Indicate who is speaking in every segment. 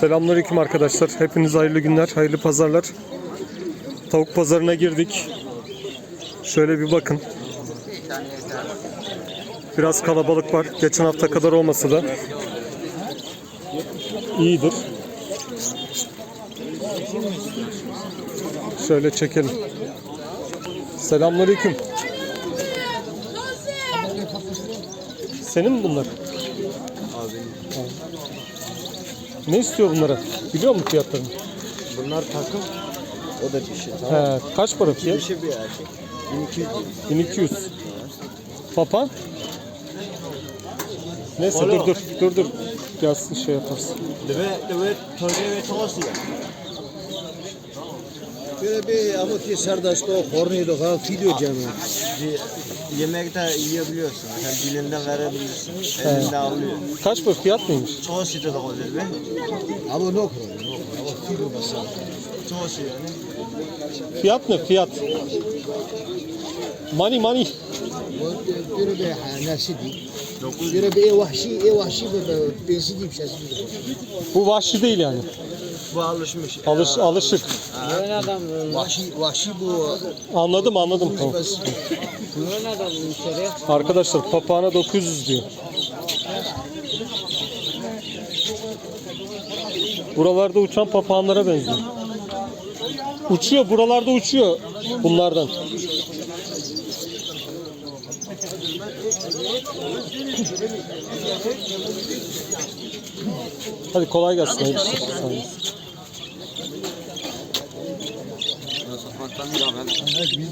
Speaker 1: Selamünaleyküm arkadaşlar. Hepinize hayırlı günler, hayırlı pazarlar. Tavuk pazarına girdik. Şöyle bir bakın. Biraz kalabalık var. Geçen hafta kadar olmasa da iyidir. Şöyle çekelim. Selamünaleyküm. Senin mi bunlar? Ne istiyor bunlara? Biliyor musun fiyatlarını?
Speaker 2: Bunlar takım. O da dişi. Tamam.
Speaker 1: He, kaç para fiyat?
Speaker 2: Dişi bir erkek. 1200 lira.
Speaker 1: 1200. Papağan? Neyse dur dur dur dur. Gelsin şey yaparsın.
Speaker 2: Deve, deve, tölge ve tavası ya. Şöyle bir avuti serdaşta o kornuydu ha video canı. Yemekte yiyebiliyorsun. Sen dilinde verebilirsin. Elinde avlıyor.
Speaker 1: Kaç para fiyat neymiş?
Speaker 2: Çoğu site de oluyor be.
Speaker 3: Ama no problem.
Speaker 2: Çoğu şey yani.
Speaker 1: Fiyat ne fiyat? Money money.
Speaker 3: Nasi di. Bir vahşi, e vahşi bir bensi gibi.
Speaker 1: Bu vahşi değil yani.
Speaker 2: Bu alışmış.
Speaker 1: Alış, alışık.
Speaker 3: Vahşi, vahşi bu.
Speaker 1: Anladım anladım. Tamam.
Speaker 3: Bas.
Speaker 1: Arkadaşlar papağana 900 diyor. Buralarda uçan papağanlara benziyor. Uçuyor, buralarda uçuyor bunlardan. Hadi kolay gelsin.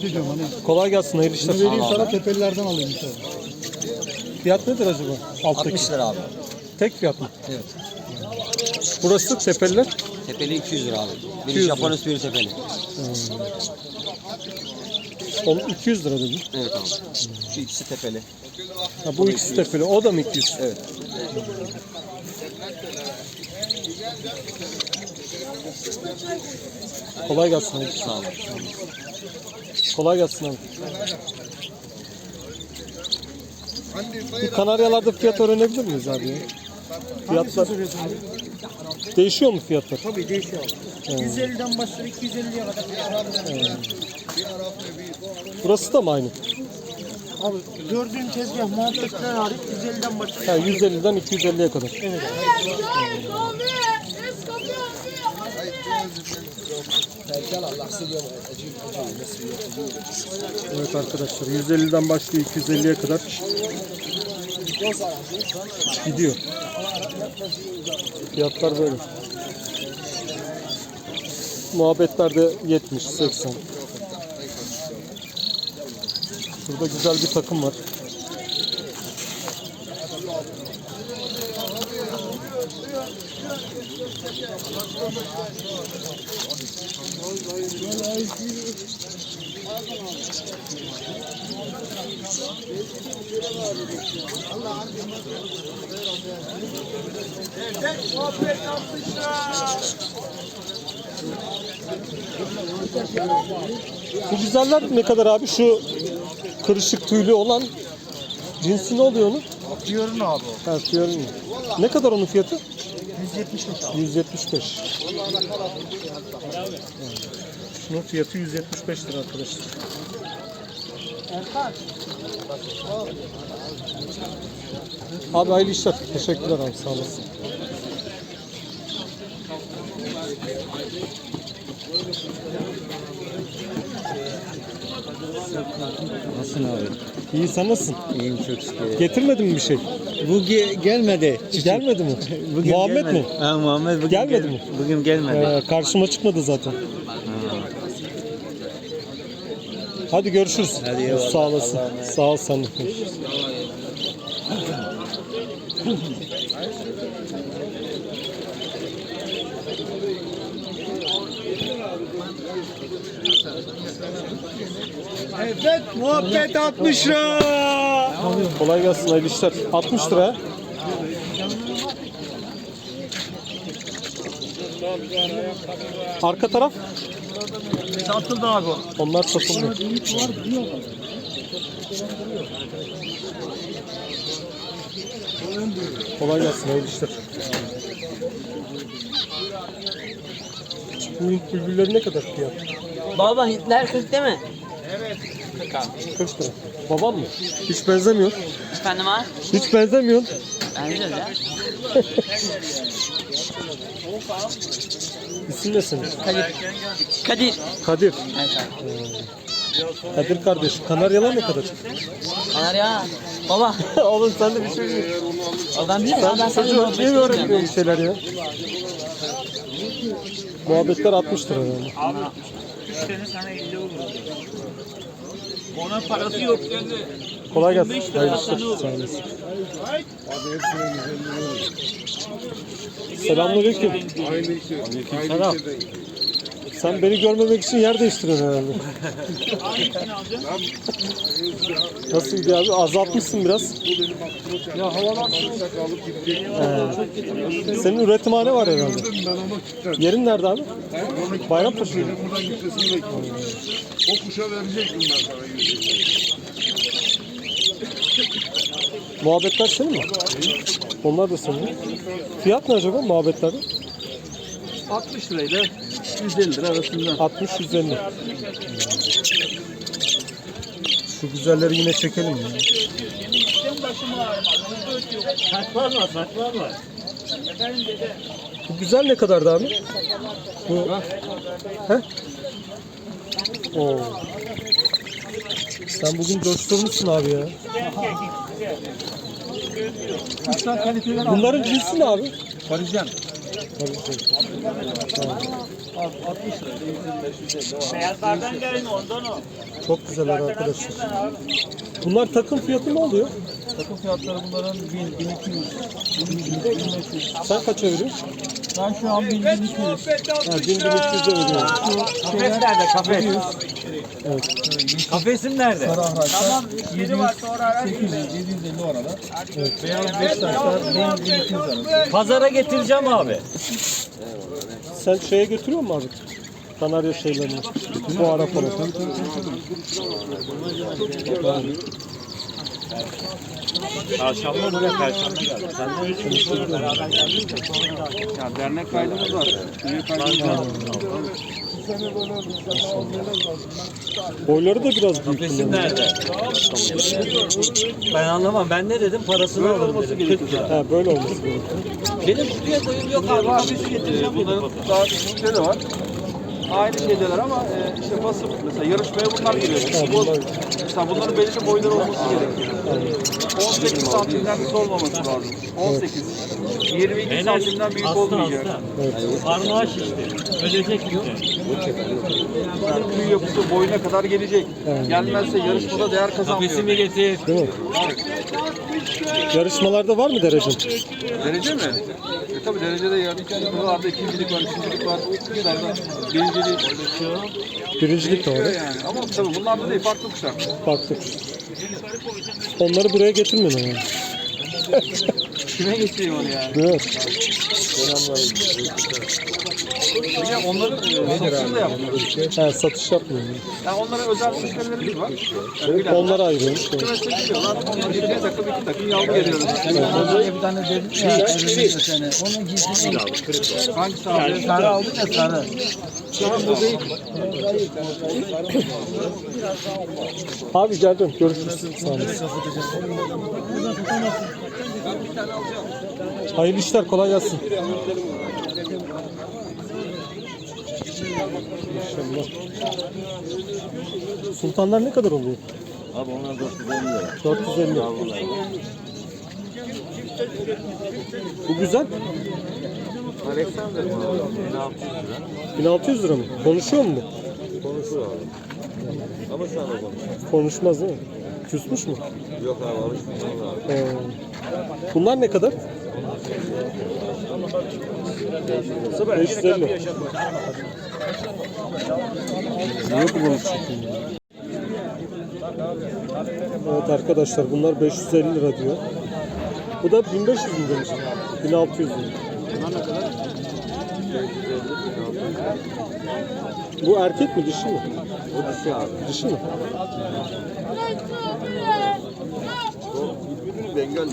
Speaker 3: de diyorum hani.
Speaker 1: Kolay gelsin. Hayırlı işler.
Speaker 3: Vereyim sana tepelilerden alayım işte.
Speaker 1: Fiyat nedir acaba? Alttaki.
Speaker 2: 60 lira abi.
Speaker 1: Tek fiyat mı?
Speaker 2: Evet.
Speaker 1: Burası tepeliler.
Speaker 2: Tepeli 200 lira abi.
Speaker 1: 200
Speaker 2: Biri
Speaker 1: lira.
Speaker 2: Japonuz biri tepeli.
Speaker 1: Onun 200 lira dedi.
Speaker 2: Evet abi. Şu ikisi tepeli.
Speaker 1: Ha, bu ikisi tepeli. O da mı 200?
Speaker 2: Evet.
Speaker 1: Kolay gelsin abi.
Speaker 2: Sağ olun.
Speaker 1: Kolay gelsin abi. Bu Kanaryalarda fiyat öğrenebilir miyiz abi? ya? Fiyatlar değişiyor mu fiyatlar?
Speaker 4: Tabii değişiyor. 150'den başlıyor 250'ye kadar.
Speaker 1: Burası da mı aynı?
Speaker 4: Abi gördüğün tezgah muhabbetler hariç 150'den başlıyor.
Speaker 1: Ha, 150'den 250'ye kadar.
Speaker 4: Evet.
Speaker 1: Evet arkadaşlar 150'den başlıyor 250'ye kadar gidiyor. Fiyatlar böyle. Muhabbetlerde 70, 80. Burada güzel bir takım var. Bu güzeller ne kadar abi? Şu kırışık tüylü olan cinsi ne oluyor onun?
Speaker 4: Diyorum abi.
Speaker 1: Ha, fiyorin. Ne kadar onun fiyatı?
Speaker 4: 175 abi.
Speaker 1: 175. Şunun fiyatı 175 lira arkadaşlar. Abi hayırlı işler. Teşekkürler abi sağ olasın.
Speaker 2: Nasılsın abi?
Speaker 1: İyi sen nasılsın?
Speaker 2: İyiyim çok şükür.
Speaker 1: Getirmedin mi bir şey?
Speaker 2: Bu ge- gelmedi.
Speaker 1: Gelmedi mi?
Speaker 2: Bugün
Speaker 1: Muhammed
Speaker 2: gelmedi.
Speaker 1: mi?
Speaker 2: Ha, Muhammed bugün
Speaker 1: Gelmedi
Speaker 2: gel-
Speaker 1: mi?
Speaker 2: Bugün gelmedi.
Speaker 1: Ee, karşıma çıkmadı zaten. Hadi görüşürüz.
Speaker 2: Hadi eyvallah.
Speaker 1: Sağ olasın. Sağ ol sen de.
Speaker 4: Evet muhabbet 60 lira.
Speaker 1: Kolay gelsin hayırlı işler. 60 lira. Arka taraf?
Speaker 4: Satıldı abi.
Speaker 1: Onlar satıldı. Kolay gelsin hayırlı işler. Bu bülbülleri ne kadar fiyat?
Speaker 5: Baba Hintler 40 değil mi?
Speaker 1: 40 lira. Babam mı? Hiç benzemiyor.
Speaker 5: Efendim abi?
Speaker 1: Hiç benzemiyor.
Speaker 5: Benziyor ya.
Speaker 1: İsim ne senin?
Speaker 5: Kadir. Kadir.
Speaker 1: Kadir.
Speaker 5: Evet abi.
Speaker 1: Kadir kardeş. Kanaryalar ne kadar?
Speaker 5: Kanarya. Baba.
Speaker 1: Oğlum sen de bir şey.
Speaker 5: O ben bilmiyorum. abi, Ben
Speaker 1: Sen
Speaker 5: sadece
Speaker 1: çocuğa
Speaker 5: muhabbet
Speaker 1: niye mi öğretmiyorsun bir şeyler ya? Muhabbetler 60 lira yani.
Speaker 4: Ona parası yok.
Speaker 1: Kolay gelsin. Hayırlı işler. Sağ olasın. Selamünaleyküm. Selam. Sen beni görmemek için yer değiştiriyorsun herhalde. Nasıl gidiyor abi? Azaltmışsın biraz.
Speaker 6: Ya havalar alıp gidecek.
Speaker 1: He. Senin üretimhane var herhalde. Yerin nerede abi? Bayrampaşa?
Speaker 6: Buradan gitmesini bekliyorum. O kuşa ben sana yüzüğü.
Speaker 1: Muhabbetler senin mi? Onlar da senin. Fiyat ne acaba muhabbetlerde?
Speaker 4: 60 lirayla 150 lira arasında.
Speaker 1: 60-150. Şu güzelleri yine çekelim ya.
Speaker 4: Saklar var, saklar var.
Speaker 1: Bu güzel ne kadardı abi? Bu... He? Oo. Sen bugün coşturmuşsun abi ya. Bunların cinsi ne abi?
Speaker 4: Parisyen.
Speaker 1: Tamam.
Speaker 4: 60 lira, 125, 150 Beyazlardan gelin ondan o.
Speaker 1: Çok güzeller arkadaşlar. Bunlar takım fiyatı ne oluyor?
Speaker 4: Takım fiyatları bunların 1000, 1200, 1500.
Speaker 1: Sen kaça veriyorsun?
Speaker 4: Ben şu an 1000, 1200.
Speaker 1: Ha, 1300'e veriyorum.
Speaker 4: Kafes nerede kafes?
Speaker 1: Evet.
Speaker 4: Kafesin nerede? Sarı ahraçlar 700, 800, 750 orada.
Speaker 1: Evet.
Speaker 4: Beyaz Beşiktaşlar 1000, 1200 arası. Pazara getireceğim abi.
Speaker 1: Sen şeye götürüyor musun abi? Kanarya şeylerini. Bu ara falan.
Speaker 4: Çarşamba buraya perşembe geldi. Sen de beraber geldin Ya dernek kaydımız var. Üye kaydımız var.
Speaker 1: Boyları da biraz büyük. Bunların.
Speaker 4: nerede? Ben anlamam. Ben ne dedim? Parasını alırım dedim. 40 lira.
Speaker 1: Ha böyle olması gerekiyor.
Speaker 4: Benim kutuya koyum yok abi. Kafesi getireceğim. Bunların daha küçükleri var. Aynı şeydeler ama e, işte basıp mesela yarışmaya bunlar giriyor.
Speaker 1: Bunlar-
Speaker 4: Mesela bunların belirli boyları olması gerekiyor. 18 santimden kısa olmaması lazım. 18. 22 santimden büyük olmayacak.
Speaker 5: Parmağı şişti. Ölecek yok.
Speaker 4: Yani tüy yapısı boyuna kadar gelecek. Gelmezse yarışmada değer kazanmıyor. Kafesimi getir.
Speaker 1: Değil mi? Yarışmalarda var mı derecen?
Speaker 4: Derece mi? E tabi derecede yardım vardı, ikincilik var, üçüncülük var, kuşlarda birincilik.
Speaker 1: Birincilik de var.
Speaker 4: Yani. Ama tabi bunlarda değil, farklı kuşlar.
Speaker 1: Baktık. Onları buraya getirmiyorsun yani.
Speaker 4: Kime geçeyim onu yani?
Speaker 1: Değil
Speaker 4: de onların e, satışını da yapmıyoruz.
Speaker 1: Ha, satış yapmıyorum.
Speaker 4: Yani onlara özel müşterilerimiz var. Yani bilenler.
Speaker 1: Onları ayırıyormuş. Evet.
Speaker 4: Kümese gidiyorlar, onlar bir takım, iki takım yavru geliyoruz.
Speaker 3: Bir tane dedim ya. Onun cinsini
Speaker 4: Hangisi abi?
Speaker 3: sarı aldık ya sarı.
Speaker 1: Abi geldim. Görüşürüz. Sağ olasın. Hayırlı işler. Kolay gelsin. İnşallah. Sultanlar ne kadar oluyor?
Speaker 2: Abi onlar 450 lira.
Speaker 1: 450. Bu güzel.
Speaker 2: Alexander mi abi? 1600 lira.
Speaker 1: 1600 lira mı? Konuşuyor mu?
Speaker 2: Konuşur abi. Ama şu anda konuşuyor.
Speaker 1: Konuşmaz değil mi? Küsmüş mü?
Speaker 2: Yok abi alışmışsın abi.
Speaker 1: Ee, bunlar ne kadar? 550. Niye bulmuş Evet arkadaşlar bunlar 550 lira diyor. Bu da 1500 mi demiş? 1600 lira. Bu erkek mi dişi mi?
Speaker 2: Bu dişi abi.
Speaker 1: Dişi mi?
Speaker 2: Bengal.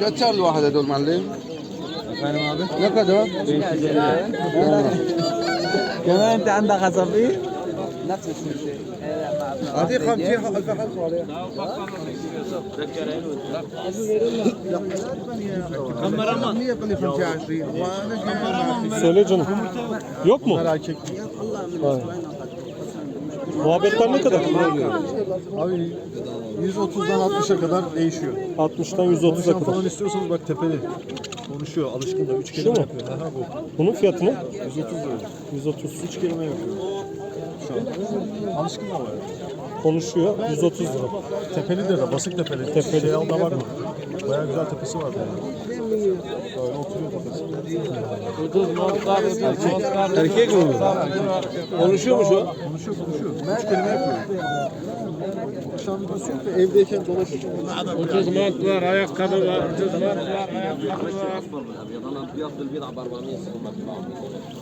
Speaker 3: Kaç çarlı واحد هدول معلم؟
Speaker 2: Efendim abi?
Speaker 3: Ne kadar?
Speaker 2: كمان انت عندك عصافير؟
Speaker 3: هذه 50 ألف حلقة عليها كاميرا 125 وانا جاي
Speaker 1: Söyle canım. Yok mu?
Speaker 3: merak etme.
Speaker 1: Ha. Muhabbetler ne kadar?
Speaker 7: Abi 130'dan 60'a kadar değişiyor.
Speaker 1: 60'tan 130'a
Speaker 7: Konuşan
Speaker 1: kadar.
Speaker 7: falan istiyorsanız bak tepeli. Konuşuyor, alışkın da 3
Speaker 1: Şu
Speaker 7: kelime
Speaker 1: mu?
Speaker 7: yapıyor. Aha bu.
Speaker 1: Bunun fiyatı ne?
Speaker 7: 130 lira.
Speaker 1: 130.
Speaker 7: 3 kelime yapıyor. Şu an. Alışkın da var.
Speaker 1: Konuşuyor. 130 lira.
Speaker 7: Tepeli de, basık tepeli.
Speaker 1: Tepeli.
Speaker 7: Şey alda var mı? Bayağı güzel tepesi var yani. Böyle oturuyor tepesi.
Speaker 2: Erkek mi? Konuşuyor mu şu an?
Speaker 7: Konuşuyor, konuşuyor. 3 kelime yapıyor. Da evdeyken dolaşıyor.
Speaker 6: Ucuz mont var, ayakkabı var, ucuz mont var, ayakkabı var.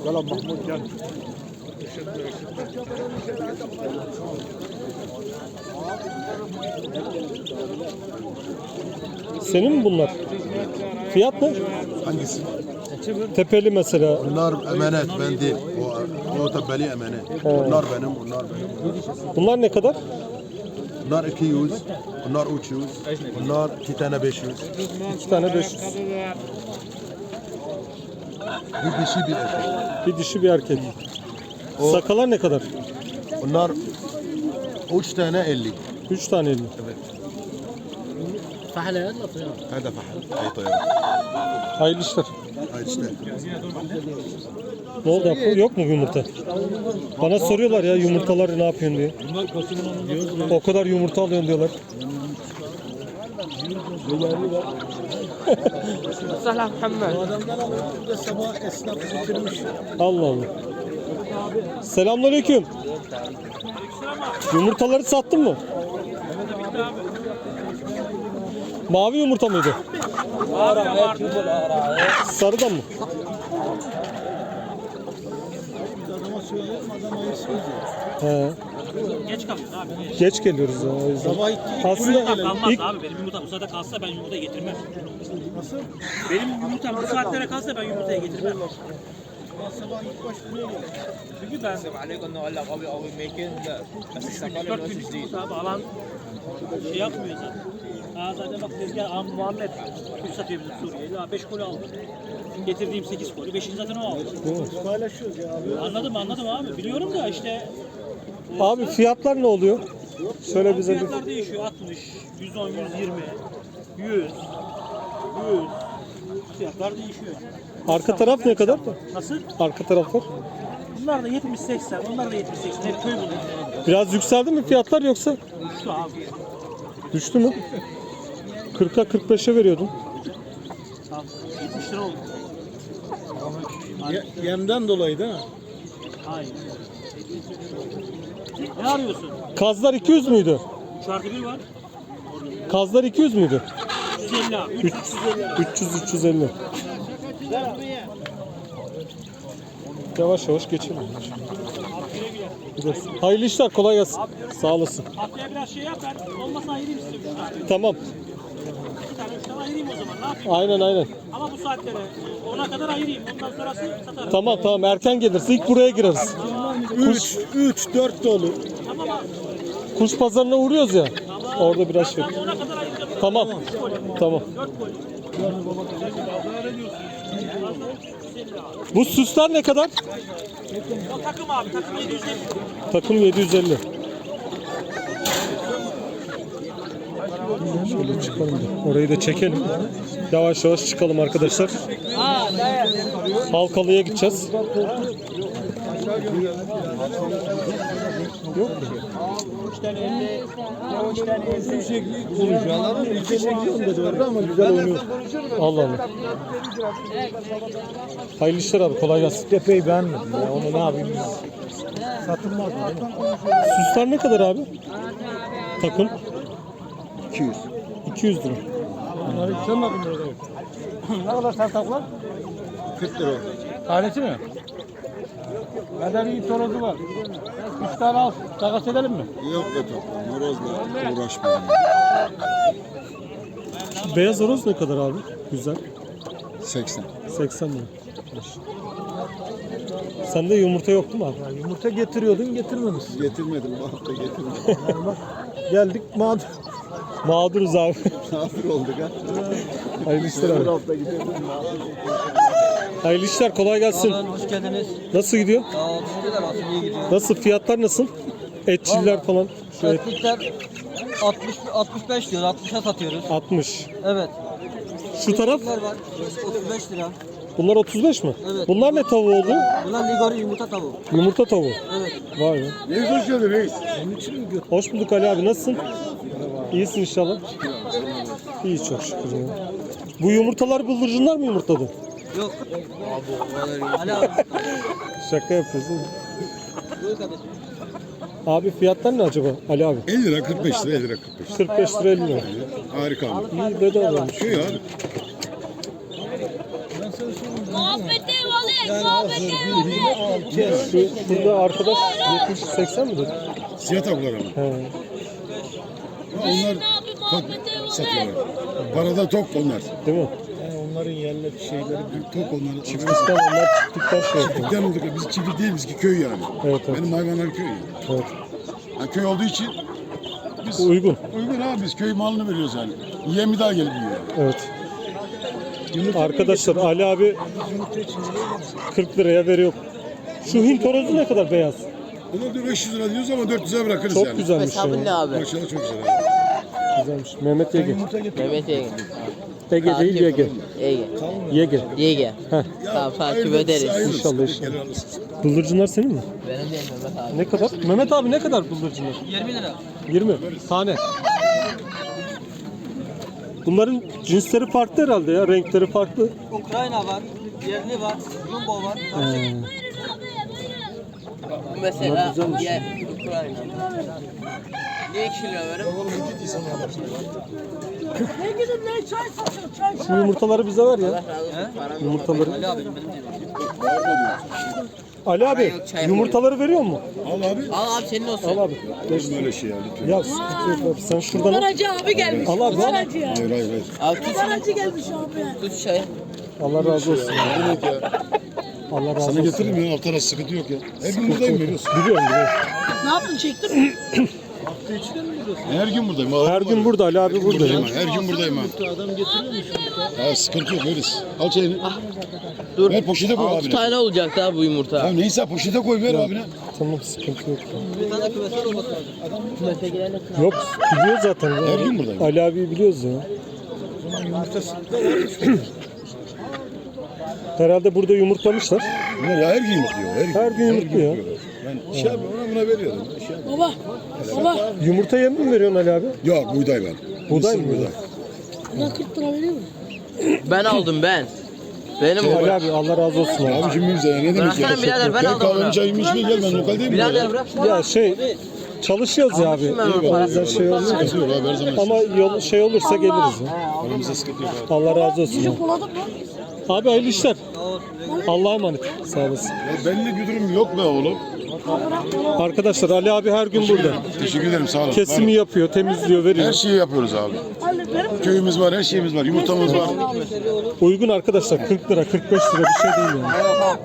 Speaker 7: Gel Mahmut gel.
Speaker 1: Senin mi bunlar? Fiyat ne?
Speaker 8: Hangisi?
Speaker 1: Tepeli mesela.
Speaker 8: Bunlar emanet ben değil. O, o tebeli emanet. Bunlar benim, bunlar benim.
Speaker 1: Bunlar ne kadar?
Speaker 8: Bunlar 200, bunlar 300, bunlar iki tane 500.
Speaker 1: İki tane 500.
Speaker 8: Bir dişi bir erkek.
Speaker 1: Bir dişi bir erkek. Sakalar ne kadar?
Speaker 8: Bunlar 3 tane 50.
Speaker 1: 3 tane 50.
Speaker 8: Hadi fahal. Ay toyar.
Speaker 1: Hayırlı işler.
Speaker 8: Haydi işte.
Speaker 1: Ne oldu Apo? Yok mu yumurta? Bana soruyorlar ya yumurtaları ne yapıyorsun diye. O kadar yumurta alıyorsun diyorlar. Allah Allah. Selamünaleyküm. Yumurtaları sattın mı? Mavi yumurta mıydı? Sarı da mı? He.
Speaker 9: Geç kalıyoruz abi. Geç.
Speaker 1: Geç geliyoruz ya o yüzden. Aslında
Speaker 9: Kalmaz
Speaker 1: ilk
Speaker 9: abi benim yumurtam bu saate kalsa ben yumurta getirmem. Nasıl? Benim yumurtam bu saatlere kalsa ben yumurtaya getirmem. Çünkü ben 4 gün yumurta abi alan şey yapmıyor zaten. Aa zaten bak tezgah Am Muhammed kuş satıyor bizim Suriye'de. 5 koli aldı. Getirdiğim 8 koli. 5'ini zaten o aldı.
Speaker 7: Paylaşıyoruz ya abi.
Speaker 9: Anladım anladım abi. Biliyorum da işte
Speaker 1: abi fiyatlar ne oluyor? Şöyle bize
Speaker 9: Fiyatlar değişiyor 60, 110, 120, 100, 100. Fiyatlar değişiyor.
Speaker 1: Arka taraf ne kadar?
Speaker 9: Nasıl?
Speaker 1: Arka taraflar.
Speaker 9: Bunlar da 70, 80, onlar da 70, 80. Hep köy bunlar.
Speaker 1: Biraz yükseldi mi fiyatlar yoksa
Speaker 9: Uçtu abi.
Speaker 1: düştü mü? 40'a 45'e veriyordun.
Speaker 9: Abi, 70 lira oldu.
Speaker 7: Yemden dolayı değil mi?
Speaker 9: Hayır. Ne arıyorsun?
Speaker 1: Kazlar 200 müydü?
Speaker 9: 3 artı 1 var.
Speaker 1: Kazlar 200 müydü?
Speaker 9: 150 abi. 350 lira.
Speaker 1: 300 350. Yavaş yavaş geçelim. Hayırlı işler kolay gelsin. Sağ olasın.
Speaker 9: Haftaya biraz şey yap ben olmasa ayırayım size 3 tane.
Speaker 1: Tamam.
Speaker 9: 2 tane 3 tane ayırayım o zaman. Ne yapayım?
Speaker 1: Aynen aynen.
Speaker 9: Ama bu saatlere 10'a kadar ayırayım. Ondan sonrası satarım.
Speaker 1: Tamam tamam erken gelirse ilk buraya gireriz.
Speaker 7: 3, 3, 4 de olur.
Speaker 9: Tamam abi.
Speaker 1: Kuş pazarına uğruyoruz ya. Orada biraz şey.
Speaker 9: Ben 10'a kadar ayıracağım.
Speaker 1: Tamam. Tamam.
Speaker 9: 4 koli.
Speaker 1: Bu süsler ne kadar?
Speaker 9: O takım abi. Takım 750.
Speaker 1: Takım 750. Şöyle çıkalım da. Orayı da çekelim. Yavaş yavaş çıkalım arkadaşlar. Halkalı'ya gideceğiz.
Speaker 7: Ama güzel oynuyor.
Speaker 1: Allah Allah. Hayırlı işler abi kolay gelsin.
Speaker 7: Tepeyi beğenmedim ya. Onu ne yapayım? Satılmaz mı?
Speaker 1: Süsler ne kadar abi? Takım
Speaker 8: 200.
Speaker 1: 200 lira.
Speaker 7: Sen ne yapıyorsun?
Speaker 4: Ne kadar sen tavuklar?
Speaker 8: 40 lira.
Speaker 4: Tanesi mi?
Speaker 7: İyi torozu var. Üç tane al. Takas edelim mi?
Speaker 6: Yok be toplam. Morozla uğraşmayın.
Speaker 1: Şu beyaz horoz ne kadar abi? Güzel.
Speaker 6: 80.
Speaker 1: 80 lira. Sende yumurta yok değil mi abi?
Speaker 7: Yumurta getiriyordun getirmemişsin.
Speaker 6: Getirmedim bu hafta getirmedim.
Speaker 1: Geldik mağdur. Mağduruz abi.
Speaker 6: Misafir olduk ha.
Speaker 1: Hayırlı işler abi.
Speaker 6: Bu hafta gidelim.
Speaker 1: Hayırlı işler kolay gelsin.
Speaker 5: Hoş geldiniz.
Speaker 1: Nasıl gidiyor?
Speaker 5: Sağ olun. Teşekkürler olsun. iyi gidiyor.
Speaker 1: Nasıl fiyatlar nasıl? Etçiler falan. Şu et
Speaker 5: Etlikler 60 65 diyor. 60'a satıyoruz.
Speaker 1: 60.
Speaker 5: Evet.
Speaker 1: Şu taraf
Speaker 5: Etlikler var. 35 lira.
Speaker 1: bunlar 35 mi?
Speaker 5: Evet.
Speaker 1: Bunlar ne tavuğu oldu?
Speaker 5: Bunlar ligori yumurta tavuğu.
Speaker 1: Yumurta tavuğu.
Speaker 5: Evet.
Speaker 1: Vay be.
Speaker 6: Reis hoş geldin reis.
Speaker 1: Hoş bulduk Ali abi nasılsın? İyisin inşallah. İyi çok şükür ya. Bu yumurtalar bıldırcınlar mı yumurtladı?
Speaker 5: Yok. Ali abi.
Speaker 1: Şaka yapıyorsun.
Speaker 5: Buyur kardeşim.
Speaker 1: Abi fiyatlar ne acaba Ali abi?
Speaker 6: 50 lira 45 lira 50 lira 45.
Speaker 1: 45 lira 50 lira.
Speaker 6: Harika abi.
Speaker 1: İyi bedavaymış.
Speaker 6: Köy abi.
Speaker 10: Muhabbete valet, muhabbete valet.
Speaker 1: Şu, burada arkadaş 70-80 mi dedi?
Speaker 6: Siyah tavuklar ama.
Speaker 1: He.
Speaker 6: Onlar
Speaker 10: abi
Speaker 6: tok satıyorlar. Parada tok onlar.
Speaker 1: Değil mi?
Speaker 6: Onların yerine şeyleri tok onların.
Speaker 1: Çiftlikten onlar çıktıktan şey yapıyor.
Speaker 6: Çiftlikten olduk. Biz çiftlik değiliz ki köy yani.
Speaker 1: Evet, evet.
Speaker 6: Benim hayvanlar köy. Yani.
Speaker 1: Evet.
Speaker 6: Yani köy olduğu için biz
Speaker 1: Uygun.
Speaker 6: uygun abi biz köy malını veriyoruz yani. Yiyen bir daha gelip yiyor.
Speaker 1: Evet. Arkadaşlar Ali abi 40 liraya veriyor. Şu Hint horozu ne kadar beyaz?
Speaker 6: Buna diyor 500 lira diyoruz ama 400'e bırakırız
Speaker 1: Çok
Speaker 6: yani.
Speaker 1: güzelmiş ya.
Speaker 5: abi?
Speaker 6: Maşallah çok güzel abi.
Speaker 1: Güzelmiş. Mehmet Yege.
Speaker 5: Mehmet Ege.
Speaker 1: Ege değil Yege.
Speaker 5: Ege.
Speaker 1: Yege.
Speaker 5: Yege.
Speaker 1: Heh.
Speaker 5: Tamam takip ederiz.
Speaker 6: hayırlısı.
Speaker 1: İnşallah, inşallah. Bıldırcınlar senin mi?
Speaker 5: Benim değil Mehmet abi.
Speaker 1: Ne kadar? Mehmet abi ne kadar bıldırcınlar?
Speaker 5: 20 lira.
Speaker 1: 20 tane. Bunların cinsleri farklı herhalde ya. Renkleri farklı.
Speaker 5: Ukrayna var. Yerli var. Jumbo var.
Speaker 1: He.
Speaker 5: Mesela yer Ukrayna. Ne ekşiliyor böyle?
Speaker 10: Ne gidin ne çay satıyor çay.
Speaker 1: Şu yumurtaları bize ver ya.
Speaker 5: Allah razı olsun. Param
Speaker 1: Yumurtaları.
Speaker 5: Ali abi benim değil.
Speaker 1: Ali abi
Speaker 5: yok, çay
Speaker 1: yumurtaları veriyor mu?
Speaker 6: Al abi.
Speaker 5: Al abi senin olsun.
Speaker 1: Al abi.
Speaker 6: Olur mu öyle şey ya lütfen.
Speaker 1: Ya sıkıntı yok abi. Sen şuradan al.
Speaker 10: Kumaracı abi gelmiş.
Speaker 1: Al abi, al.
Speaker 10: Kumaracı ya.
Speaker 6: Hayır hayır hayır.
Speaker 5: Al tut,
Speaker 10: Kumaracı gelmiş abi.
Speaker 5: tut çayı.
Speaker 1: Allah razı olsun.
Speaker 6: Ne demek ya?
Speaker 1: Allah razı
Speaker 6: Sana
Speaker 1: olsun.
Speaker 6: getiririm ya hafta arası sıkıntı yok ya. Gün buradayım biliyorsun.
Speaker 1: Biliyorum biliyorum.
Speaker 10: Ne yaptın çektin mi?
Speaker 6: Her gün buradayım.
Speaker 1: Her gün burada Ali abi burada ya.
Speaker 6: buradayım. Her gün buradayım ha.
Speaker 3: Adam getiriyormuş.
Speaker 6: Ha sıkıntı yok veririz. Al çayını.
Speaker 5: Dur.
Speaker 6: Ver poşete koy
Speaker 5: 6
Speaker 6: abine.
Speaker 5: tane olacak daha bu
Speaker 6: Ya
Speaker 5: yumurta.
Speaker 6: neyse poşete koy ver abine.
Speaker 1: Tamam sıkıntı yok.
Speaker 5: Bir tane küvesel olması lazım.
Speaker 1: Yok biliyor zaten. ya.
Speaker 6: Her gün buradayım.
Speaker 1: Ali abi biliyoruz ya. Herhalde burada yumurtlamışlar.
Speaker 6: Bunlar ya her gün yumurtluyor. Her gün,
Speaker 1: Her gün yumurtluyor.
Speaker 6: Ben şey yapıyorum ona buna veriyorum. Şey yapıyorum.
Speaker 10: Baba. Baba.
Speaker 1: Yumurta yem mi veriyorsun Ali abi?
Speaker 6: Yok buğday var.
Speaker 1: Buğday mı?
Speaker 6: buğday.
Speaker 10: Buna 40 lira veriyor mu?
Speaker 5: Ben aldım ben. Benim
Speaker 1: Ali
Speaker 5: bu.
Speaker 1: abi Allah razı olsun abi.
Speaker 6: Abicim bize ne demek ya?
Speaker 5: Bıraksana birader, ben
Speaker 6: Gel
Speaker 5: aldım
Speaker 6: kahvemi
Speaker 5: bunu.
Speaker 6: çayımı içmeye gel ben lokaldeyim.
Speaker 5: Birader
Speaker 6: ya.
Speaker 5: bırak.
Speaker 1: Ya şey çalışıyoruz ya abi.
Speaker 5: Ben onun
Speaker 1: O şey olmuyor.
Speaker 6: Sıkıntı yok abi her zaman.
Speaker 1: Ama yol şey olursa geliriz ya.
Speaker 6: Aramızda sıkıntı yok abi.
Speaker 1: Allah razı olsun.
Speaker 10: mı?
Speaker 1: Abi hayırlı işler. Allah'a emanet. Sağ olasın.
Speaker 6: Ya bir durum yok be oğlum.
Speaker 1: Arkadaşlar Ali abi her gün burada.
Speaker 6: Teşekkür ederim sağ olun.
Speaker 1: Kesimi yapıyor, temizliyor,
Speaker 6: Her
Speaker 1: veriyor.
Speaker 6: şeyi yapıyoruz abi. Köyümüz var, her şeyimiz var, yumurtamız var.
Speaker 1: Uygun arkadaşlar 40 lira, 45 lira bir şey değil yani.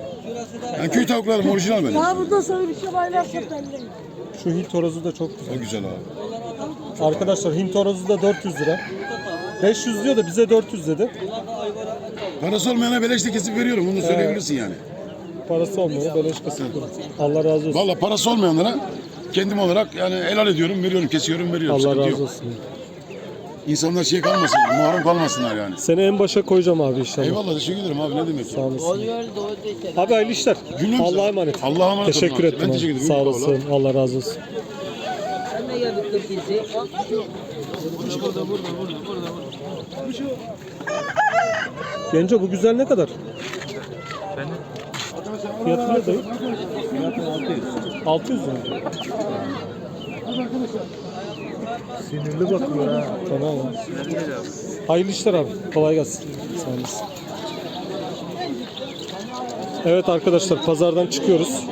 Speaker 6: Yani köy tavuklarım orijinal benim.
Speaker 10: Daha bundan sonra bir şey paylaşsak ben de.
Speaker 1: Şu Hint horozu da çok güzel.
Speaker 6: O güzel abi.
Speaker 1: Arkadaşlar Hint horozu da 400 lira. 500 diyor da bize 400 dedi.
Speaker 6: Parası olmayana beleş de kesip veriyorum. Onu da söyleyebilirsin yani.
Speaker 1: Parası olmuyor, beleş kasıp Allah razı olsun.
Speaker 6: Valla parası olmayanlara kendim olarak yani helal ediyorum, veriyorum, kesiyorum, veriyorum.
Speaker 1: Allah
Speaker 6: Sıkıntı
Speaker 1: razı
Speaker 6: yok.
Speaker 1: olsun.
Speaker 6: İnsanlar şey kalmasın, muharrem kalmasınlar yani.
Speaker 1: Seni en başa koyacağım abi inşallah.
Speaker 6: Eyvallah teşekkür ederim abi ne demek.
Speaker 1: Sağ olasın.
Speaker 5: Doğru değil.
Speaker 1: Abi hayırlı işler.
Speaker 6: Cümlemize.
Speaker 1: Allah'a emanet.
Speaker 6: Allah'a emanet olun
Speaker 1: Teşekkür
Speaker 6: abi.
Speaker 1: ettim.
Speaker 6: Ben
Speaker 1: abi.
Speaker 6: teşekkür ederim.
Speaker 1: Sağ olasın. Allah razı olsun.
Speaker 5: Sen de geldik 42.
Speaker 1: Genco bu güzel ne kadar? Fiyatı ne dayı? 600 lira.
Speaker 7: Sinirli bakıyor ha.
Speaker 1: Tamam abi. Hayırlı işler abi. Kolay gelsin. Sağ olasın. Evet arkadaşlar pazardan çıkıyoruz.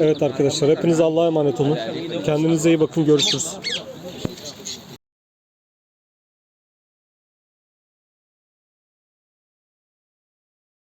Speaker 1: Evet arkadaşlar hepiniz Allah'a emanet olun. Kendinize iyi bakın görüşürüz.